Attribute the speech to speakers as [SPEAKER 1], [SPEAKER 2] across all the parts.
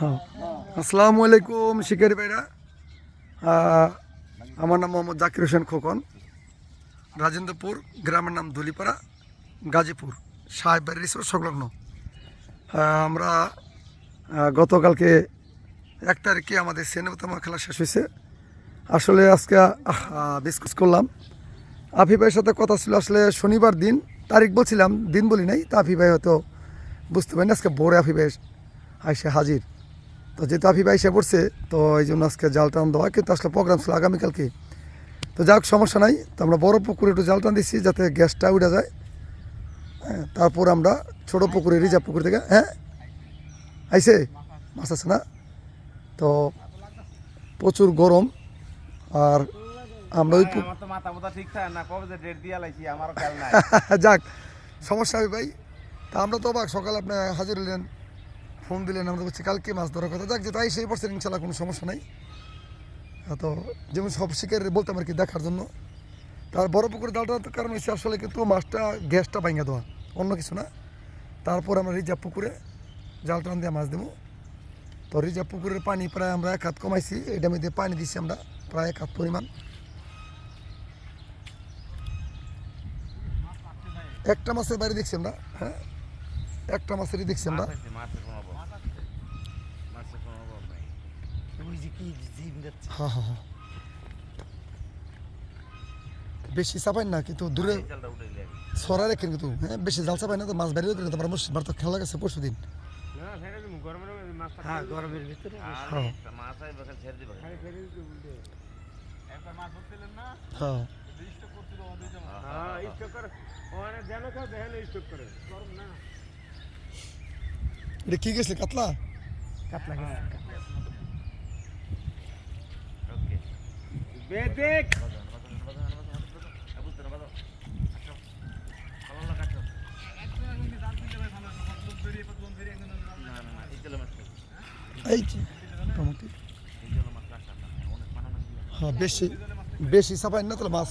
[SPEAKER 1] হ্যাঁ। আসসালামু আলাইকুম, শিকারি ভাইরা। আমার নাম মোহাম্মদ জাকির হোসেন খোকন। রাজেন্দ্রপুর গ্রামের নাম ধুলিপাড়া, গাজীপুর সাহেবের রিসোর্ট সংলগ্ন। আমরা গতকালকে এক তারিখে আমাদের সিনেমাতমা খেলা শেষ হয়েছে। আসলে আজকে ডিসকাস করলাম। আফি ভাইয়ের সাথে কথা ছিল, আসলে শনিবার দিন, তারিখ বলছিলাম, দিন বলি নাই, তা আফি ভাই হয়তো বুঝতে পারিনি। আজকে ভোরে আফি ভাই আইসে হাজির। তো যেহেতু আফি ভাই এসে পড়ছে তো এই জন্য আজকে জাল টান দেওয়া কিন্তু আসলে প্রোগ্রাম ছিল আগামীকালকে। তো যাক সমস্যা নাই। তো আমরা বড় পুকুরে একটু জাল টান দিচ্ছি যাতে গ্যাসটা উঠে যায়। হ্যাঁ তারপর আমরা ছোট পুকুরে রিজার্ভ পুকুর থেকে হ্যাঁ? আইসে? মাছ আছে না? তো প্রচুর গরম। আর আমরা ওই যাক সমস্যা হবে ভাই। তা আমরা তো অবাক সকালে আপনি হাজির হলেন। ফোন দিলেন আমরা বলছি, কালকে মাছ ধরার কথা। যাক যে তাই সেই পড়ছেন ইনশাল্লাহ কোনো সমস্যা নাই। তো যেমন সব শিকারের বলতাম আর কি দেখার জন্য। তার বড় পুকুরে ডালটার কারণ হচ্ছে আসলে কিন্তু মাছটা, গ্যাসটা ভাঙা দেওয়া, অন্য কিছু না। তারপর আমরা রিজার্ভ পুকুরে জাল টান দিয়ে মাছ দেবো। তো রিজার্ভ পুকুরের পানি প্রায় আমরা এক হাত কমাইছি এটা মধ্যে পানি দিচ্ছি আমরা প্রায় এক হাত পরিমাণ। একটা মাছের বাইরে দেখছি আমরা হ্যাঁ? একটা মাছেরই দেখছি আমরা
[SPEAKER 2] মাছ আছে, মাছের কোনো অভাব মাছের কোনো অভাব নাই
[SPEAKER 1] হ্যাঁ হ্যাঁ হ্যাঁ বেশি চাপাই না কিন্তু দূরে সরা রেখেন কিন্তু। হ্যাঁ বেশি জাল চাপাই না তো মাছ বাইরে কিন্তু আমার আমার তো খেলা গেছে পরশু দিন।
[SPEAKER 3] হ্যাঁ গরমের ভিতরে
[SPEAKER 1] হ্যাঁ। হ্যাঁ।
[SPEAKER 2] স্টক করছিল ওদের জন্য হ্যাঁ স্টক করে। ওখানে জানো কেউ দেখেন স্টক করে। গরম না।
[SPEAKER 1] কি গেছে কাতলা?
[SPEAKER 3] কাতলা গেছে
[SPEAKER 2] বেদেক।
[SPEAKER 1] এই মোটামুটি হ্যাঁ বেশি বেশি চাপাই না তাহলে মাছ।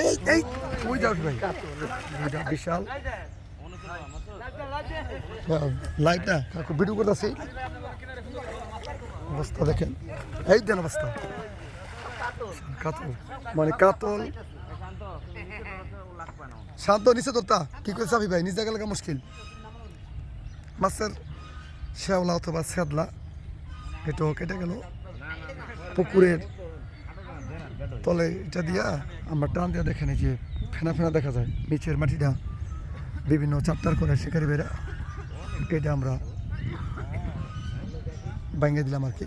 [SPEAKER 1] এই এই ওই যাও ভাই। বিশাল। লাইট না কাকু ভিডিও করতেছি। অবস্থা দেখেন। এই দেন অবস্থা। কাতল। মানে কাতল। শান্ত, নিচে তোরটা কি করে চাবি ভাই? নিজে গেলে মুশকিল? মাছের শ্যাওলা অথবা শ্যাদলা এটাও কেটে গেল। পুকুরের তলে এটা দিয়া আমরা টান দিয়া দেখেন যে ফেনা ফেনা দেখা যায়। নিচের মাটিটা বিভিন্ন চাপ্টার করে শিকারি বেরা এটা আমরা ভাঙিয়ে দিলাম আর কি।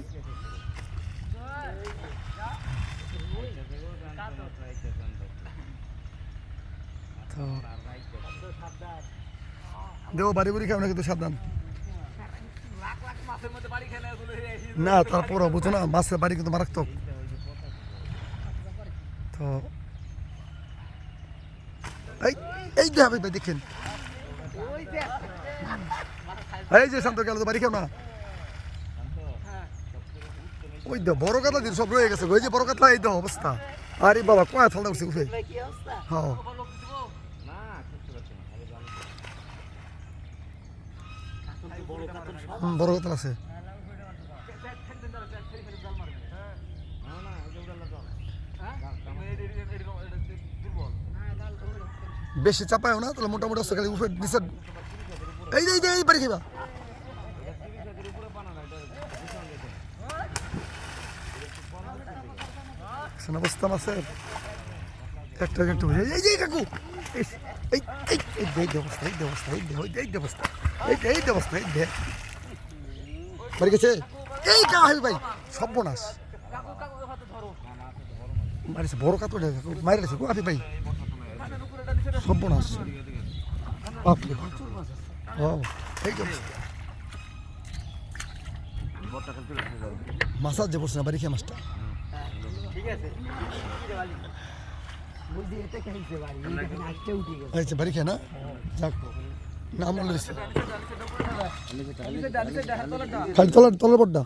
[SPEAKER 1] তো বাড়ি বাড়ি খাও না কিন্তু সাবধান। না তারপরও বুঝো না, মাছের বাড়ি কিন্তু মারাত্মক। তো এই এই যে হবে ভাই, দেখেন। এই যে শান্ত, গেল তো, বাড়ি খাও না। ওই তো বড় কাতলা দিন সব রয়ে গেছে ওই যে বড় কাতলা এই তো অবস্থা। আরে বাবা কয়া থালদা উঠছে উঠে হ্যাঁ। হুম, বড় কাতলা আছে। বেশি চাপায়ও না তাহলে মোটামুটি খালি উঠে নিচে এই যে, এই এই বাড়ি খাইবা। শোনা অবস্থা মাছের একটা একটু এই যে কাকু! এই এই এই এই অবস্থা এই অবস্থা, এই এই অবস্থা, এই এই অবস্থা, এই দে। বাড়ি গেছে? এই কা হাবি ভাই, সর্বনাশ। মারিছে বড় কাতো মারি গেছে, গো আপনি ভাই। সর্বনাশ। বাপরে ও এই অবস্থা। মাসাজ যে পড়ছে না, বাড়ি খেয়ে মাছটা আচ্ছা বাড়ি খেয়ে না? যাক নাম খালি তলার তলার পটটা।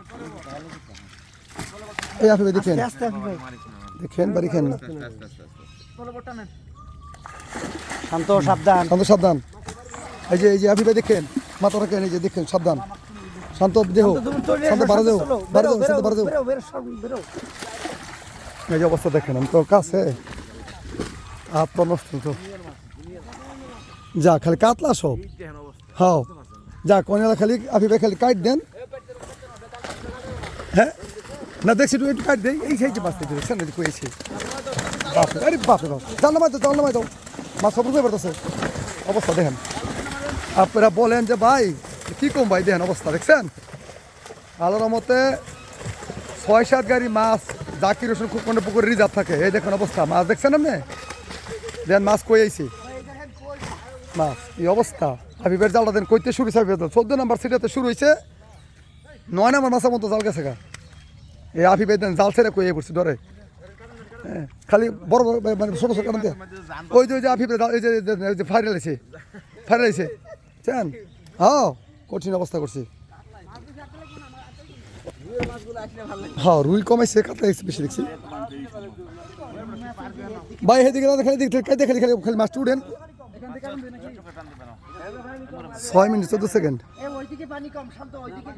[SPEAKER 1] এই আপনি দেখেন
[SPEAKER 3] আস্তে আস্তে ভাই
[SPEAKER 1] দেখেন বাড়ি খেন না।
[SPEAKER 3] শান্ত সাবধান।
[SPEAKER 1] শান্ত সাবধান। এই যে এই যে ভাই দেখেন মাথা রাখেন এই যে দেখেন সাবধান। শান্ত দেহ। শান্ত বাড়া দেও বাড়া দেও শান্ত বাড়া
[SPEAKER 3] বেরো।
[SPEAKER 1] এই যে অবস্থা দেখেন আমি তো কাছে। হাত পা নষ্ট তো। যা, খালি কাতলা সব। হ্যাঁ যা কনেলা খালি ভাই খালি কাট দেন। হ্যাঁ? না, দেখছি একটু একটু কাট দেই। এই সাইজে মাছ থেকে দেখছেন কয়েছি বাপরে, আরে বাপরে বাপ নামাই দাও জাল নামাই দাও। মাছ সব রুপে পড়তেছে অবস্থা দেখেন। আপনারা বলেন যে, ভাই, কি কম ভাই, দেখেন অবস্থা, দেখছেন? আল্লাহর মতে ছয় সাত গাড়ি মাছ জাকির হোসেন খুব কোনো পুকুরে রিজার্ভ থাকে। এই দেখুন অবস্থা মাছ দেখছেন আপনি? দেন মাছ কই আইছি? মাছ এই অবস্থা? হাবিবের জালটা দেন কইতে শুরু হয়েছে চোদ্দ নাম্বার সিটাতে শুরু হয়েছে নয় নাম্বার মাছের মতো জাল গেছে গা। এই আফিবের দেন জাল ছেড়ে কই পড়ছে হ্যাঁ, খালি বড় বড় মানে ছোট ছোট কারণ ওই যে ওই যে আফিবের এই যে ফাইনাল আছে ফাইনাল আছে চান? হ্যাঁ কঠিন অবস্থা করছি। হ্যাঁ রুই কমাইছে কাতলা বেশি দেখছি। ভাই হেদিকে দাদা খালি দেখতে খালি খালি খালি খালি মাছটা উঠেন। ছয় মিনিট, চোদ্দ সেকেন্ড।
[SPEAKER 3] ওইদিকে পানি কম শান্ত ওইদিকে